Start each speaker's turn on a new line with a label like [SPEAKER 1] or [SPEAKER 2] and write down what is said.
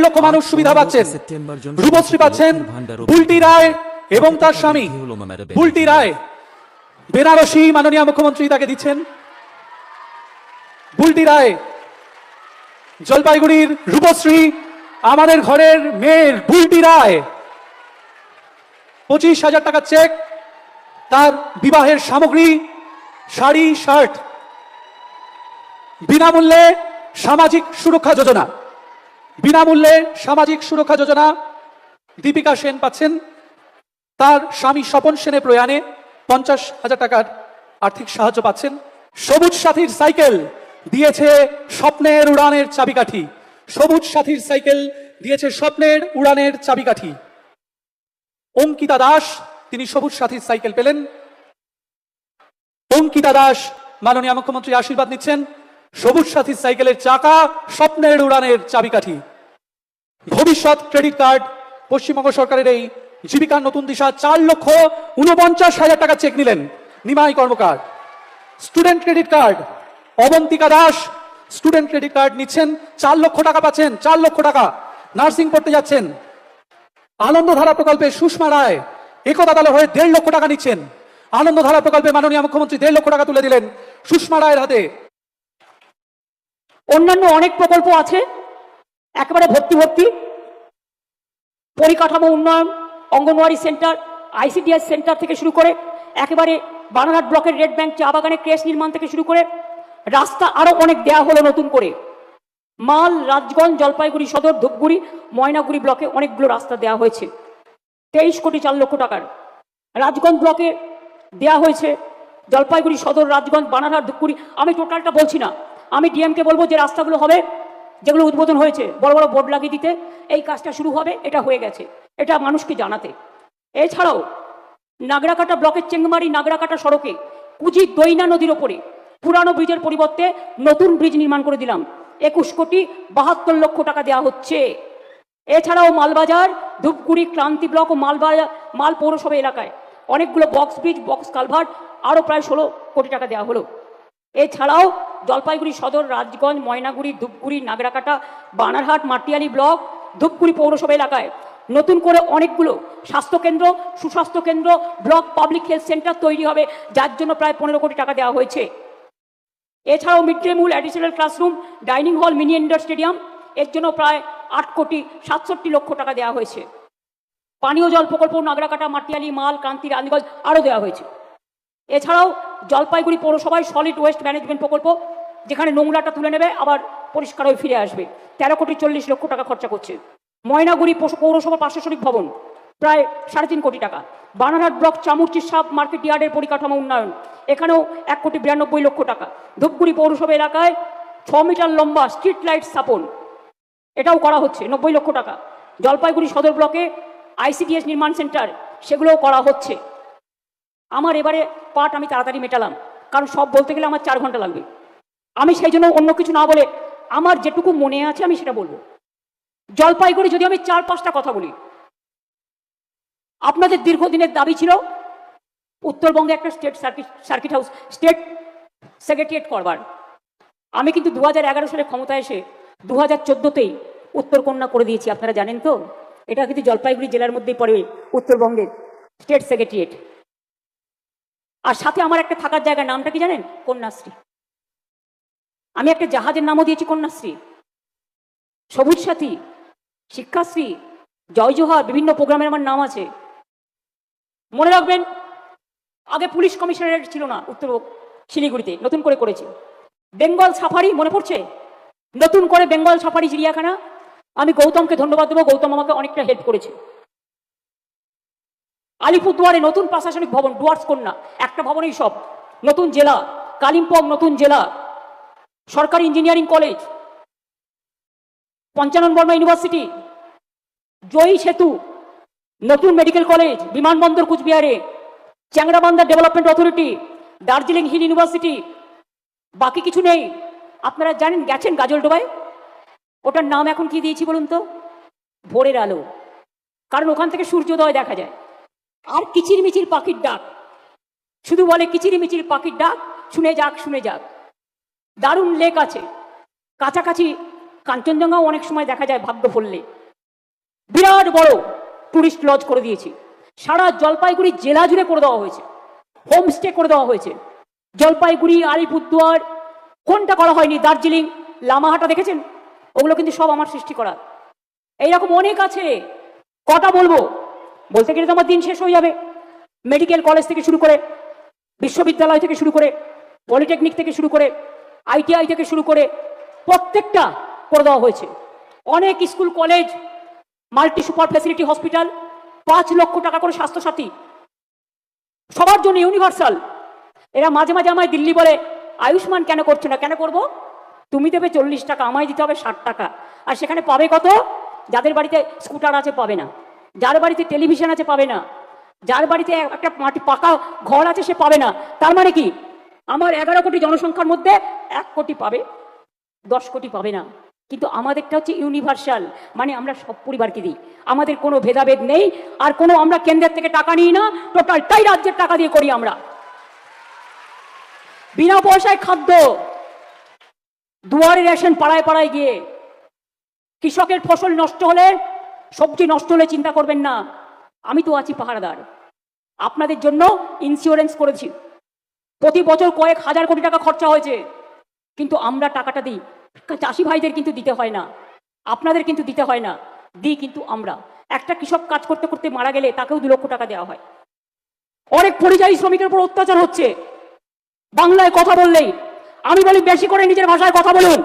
[SPEAKER 1] দেড় লক্ষ মানুষ সুবিধা পাচ্ছেন। রূপশ্রী পাচ্ছেন বুলটি রায় এবং তার স্বামী। বুলটি রায় বেনারসি মাননীয় মুখ্যমন্ত্রী তাকে দিচ্ছেন। বুলটি রায় জলপাইগুড়ির রূপশ্রী আমাদের ঘরের মেয়ের বুলটি রায়। পঁচিশ হাজার টাকার চেক তার বিবাহের সামগ্রী শাড়ি শার্ট। বিনামূল্যে সামাজিক সুরক্ষা যোজনা। বিনামূল্যে সামাজিক সুরক্ষা যোজনা দীপিকা সেন পাচ্ছেন। তার স্বামী স্বপন সেনের প্রয়াণে পঞ্চাশ হাজার টাকার আর্থিক সাহায্য পাচ্ছেন। সবুজ সাথীর সাইকেল দিয়েছে স্বপ্নের উড়ানের চাবিকাঠি। সবুজ সাথীর সাইকেল দিয়েছে স্বপ্নের উড়ানের চাবিকাঠি। অঙ্কিতা দাস, তিনি সবুজ সাথীর সাইকেল পেলেন। অঙ্কিতা দাস মাননীয় মুখ্যমন্ত্রী আশীর্বাদ নিচ্ছেন। সবুজ সাথীর সাইকেলের চাকা স্বপ্নের উড়ানের চাবিকাঠি। ভবিষ্যৎ ক্রেডিট কার্ড, পশ্চিমবঙ্গ সরকারের এই জীবিকার নতুন দিশা, চার লক্ষ উনপঞ্চাশ হাজার টাকা চেক নিলেন Nimai Karmakar. Student credit card, Abantika Das, student credit card নিচ্ছেন, চার লক্ষ টাকা পাচ্ছেন, চার লক্ষ টাকা। নার্সিং পড়তে যাচ্ছেন। আনন্দধারা প্রকল্পে সুষমা রায়, একতা দলের হয়ে দেড় লক্ষ টাকা নিচ্ছেন। আনন্দধারা প্রকল্পে মাননীয় মুখ্যমন্ত্রী দেড় লক্ষ টাকা তুলে দিলেন সুষমা রায়ের হাতে।
[SPEAKER 2] অন্যান্য অনেক প্রকল্প আছে একেবারে ভর্তি ভর্তি। পরিকাঠামো উন্নয়ন, অঙ্গনওয়াড়ি সেন্টার, আইসিডিএস সেন্টার থেকে শুরু করে একেবারে বানারহাট ব্লকের রেড ব্যাংক চা বাগানে ক্রেশ নির্মাণ থেকে শুরু করে রাস্তা আরও অনেক দেয়া হলো নতুন করে। মাল, রাজগঞ্জ, জলপাইগুড়ি সদর, ধূপগুড়ি, ময়নাগুড়ি ব্লকে অনেকগুলো রাস্তা দেওয়া হয়েছে। তেইশ কোটি চার লক্ষ টাকার। রাজগঞ্জ ব্লকে দেয়া হয়েছে জলপাইগুড়ি সদর, রাজগঞ্জ, বানারহাট, ধূপগুড়ি। আমি টোটালটা বলছি না। আমি ডিএমকে বলব যে রাস্তাগুলো হবে। যেগুলো উদ্বোধন হয়েছে, বড় বড় বোর্ড লাগিয়ে দিতে, এই কাজটা শুরু হবে, এটা হয়ে গেছে। এটা মানুষকে জানাতে। এছাড়াও, নাগরাকাটা ব্লকের চেংমারি নাগরাকাটা সড়কে, কুজি দৈনা নদীর ওপরে, পুরানো ব্রিজের পরিবর্তে নতুন ব্রিজ নির্মাণ করে দিলাম। একুশ কোটি বাহাত্তর লক্ষ টাকা দেওয়া হচ্ছে। এছাড়াও মালবাজার, ধূপগুড়ি ক্রান্তি ব্লক ও মালবাজার মাল পৌরসভা এলাকায় অনেকগুলো বক্স ব্রিজ, বক্স কালভার্ট, আরও প্রায় ষোলো কোটি টাকা দেওয়া হলো। এছাড়াও জলপাইগুড়ি সদর, রাজগঞ্জ, ময়নাগুড়ি, ধূপগুড়ি, নাগরাকাটা, বানারহাট, মাটিয়ালি ব্লক, ধূপগুড়ি পৌরসভা এলাকায়। নতুন করে অনেকগুলো স্বাস্থ্যকেন্দ্র সুস্বাস্থ্য কেন্দ্র ব্লক পাবলিক হেলথ সেন্টার তৈরি হবে, যার জন্য প্রায় পনেরো কোটি টাকা দেওয়া হয়েছে। এছাড়াও mid day meal additional classroom dining hall mini indoor stadium এর জন্য প্রায় আট কোটি সাতষট্টি লক্ষ টাকা দেওয়া হয়েছে। পানীয় জল প্রকল্প, নাগরাকাটা, মাটিয়ালি, মাল, কান্তি, রানীগঞ্জ আরও দেওয়া হয়েছে। এছাড়াও জলপাইগুড়ি পৌরসভায় সলিড ওয়েস্ট ম্যানেজমেন্ট প্রকল্প, যেখানে নোংরাটা তুলে নেবে, আবার পরিষ্কার হয়ে ফিরে আসবে। তেরো কোটি চল্লিশ লক্ষ টাকা খরচা করছে। ময়নাগুড়ি পৌর- পৌরসভার প্রশাসনিক ভবন, প্রায় সাড়ে তিন কোটি টাকা। Banarhat block Chamurchi sub market ইয়ার্ডের পরিকাঠামো উন্নয়ন, এখানেও এক কোটি বিরানব্বই লক্ষ টাকা। ধূপগুড়ি পৌরসভা এলাকায় ছ মিটার লম্বা স্ট্রিট লাইট স্থাপন। এটাও করা হচ্ছে, নব্বই লক্ষ টাকা। জলপাইগুড়ি সদর ব্লকে আইসিডিএস নির্মাণ সেন্টার, সেগুলোও করা হচ্ছে। আমার এবারে পাঠ আমি তাড়াতাড়ি মেটালাম, কারণ সব বলতে গেলে আমার চার ঘণ্টা লাগবে। আমি সেই জন্য অন্য কিছু না বলে আমার যেটুকু মনে আছে আমি সেটা বলব। জলপাইগুড়ি যদি আমি চার পাঁচটা কথা বলি, আপনাদের দীর্ঘদিনের দাবি ছিল উত্তরবঙ্গে একটা state circuit circuit house state secretariat করবার। আমি কিন্তু দু হাজার এগারো সালে ক্ষমতায় এসে দু হাজার চোদ্দোতেই উত্তরকন্যা করে দিয়েছি, আপনারা জানেন তো? এটা কিন্তু জলপাইগুড়ি জেলার মধ্যেই পড়ে উত্তরবঙ্গের স্টেট সেক্রেটারিয়েট আর সাথে আমার একটা থাকার জায়গার নামটা কি জানেন? কন্যাশ্রী। আমি একটা জাহাজের নামও দিয়েছি কন্যাশ্রী। সবুজ সাথী, শিক্ষাশ্রী জয় জোহার বিভিন্ন প্রোগ্রামের আমার নাম আছে। মনে রাখবেন, আগে পুলিশ কমিশনারেট ছিল না উত্তর শিলিগুড়িতে, নতুন করে করেছে। বেঙ্গল সাফারি, মনে পড়ছে? নতুন করে বেঙ্গল সাফারি, চিড়িয়াখানা। আমি গৌতমকে ধন্যবাদ দেবো, গৌতম আমাকে অনেকটা হেল্প করেছে। আলিপুরদুয়ারে নতুন প্রশাসনিক ভবন, ডুয়ার্স কন্যা, একটা ভবনেই সব। নতুন জেলা, কালিম্পং নতুন জেলা, সরকারি engineering college, Panchanan Barma university, Joyee Setu, নতুন মেডিকেল কলেজ, বিমানবন্দর কুচবিহারে, Changrabandha development authority, Darjeeling hill university, বাকি কিছু নেই। আপনারা জানেন, গেছেন গাজলডোবায়? ওটার নাম এখন কি দিয়েছি বলুন তো? ভোরের আলো। কারণ ওখান থেকে সূর্যোদয় দেখা যায়। আর কিচির মিচির পাখির ডাক। শুধু বলে কিচির মিচির পাখির ডাক, শুনে যাক শুনে যাক। দারুণ লেক আছে। কাছাকাছি কাঞ্চনজঙ্ঘাও অনেক সময় দেখা যায় ভাগ্য ফললে। বিরাট বড় টুরিস্ট লজ করে দিয়েছি। সারা জলপাইগুড়ি জেলা জুড়ে করে দেওয়া হয়েছে। হোমস্টে করে দেওয়া হয়েছে। জলপাইগুড়ি, আলিপুরদুয়ার, কোনটা করা হয়নি? দার্জিলিং, লামাহাটা দেখেছেন? ওগুলো কিন্তু সব আমার সৃষ্টি করা। এইরকম অনেক আছে। কটা বলব? বলতে গেলে তো আমার দিন শেষ হয়ে যাবে। মেডিকেল কলেজ থেকে শুরু করে, বিশ্ববিদ্যালয় থেকে শুরু করে, পলিটেকনিক থেকে শুরু করে, আইটিআই থেকে শুরু করে প্রত্যেকটা করে দেওয়া হয়েছে। অনেক school, college, multi super facility hospital, পাঁচ লক্ষ টাকা করে স্বাস্থ্যসাথী। সবার জন্য ইউনিভার্সাল। এরা মাঝে মাঝে আমায় দিল্লি বলে, আয়ুষ্মান কেন করছে না? কেন করব? তুমি দেবে চল্লিশ টাকা, আমায় দিতে হবে ষাট টাকা। আর সেখানে পাবে কত? যাদের বাড়িতে স্কুটার আছে, পাবে না। যার বাড়িতে টেলিভিশন আছে পাবে না। যার বাড়িতে একটা মাটি পাকা ঘর আছে সে পাবে না। তার মানে কি? আমার এগারো কোটি জনসংখ্যার মধ্যে এক কোটি পাবে, দশ কোটি পাবে না। কিন্তু আমাদেরটা হচ্ছে ইউনিভার্সাল মানে আমরা সব পরিবারকে দিই। আমাদের কোনো ভেদাভেদ নেই, আর কোনো আমরা কেন্দ্রের থেকে টাকা নিই না টোটালটাই রাজ্যের টাকা দিয়ে করি আমরা। বিনা পয়সায় খাদ্য, দুয়ারে রেশন পাড়ায় পাড়ায় গিয়ে, কৃষকের ফসল নষ্ট হলে সবজি নষ্ট হলে চিন্তা করবেন না। আমি তো আছি পাহারাদার। আপনাদের জন্য ইন্স্যুরেন্স করেছি। প্রতি বছর কয়েক হাজার কোটি টাকা খরচা হয়েছে। কিন্তু আমরা টাকাটা দিই। চাষি ভাইদের কিন্তু দিতে হয় না। আপনাদের কিন্তু দিতে হয় না। দিই কিন্তু আমরা। একটা কৃষক কাজ করতে করতে মারা গেলে তাকেও দু লক্ষ টাকা দেওয়া হয়। অনেক পরিযায়ী শ্রমিকের উপর অত্যাচার হচ্ছে। বাংলায় কথা বললেই। আমি বলি বেশি করে নিজের ভাষায় কথা বলুন।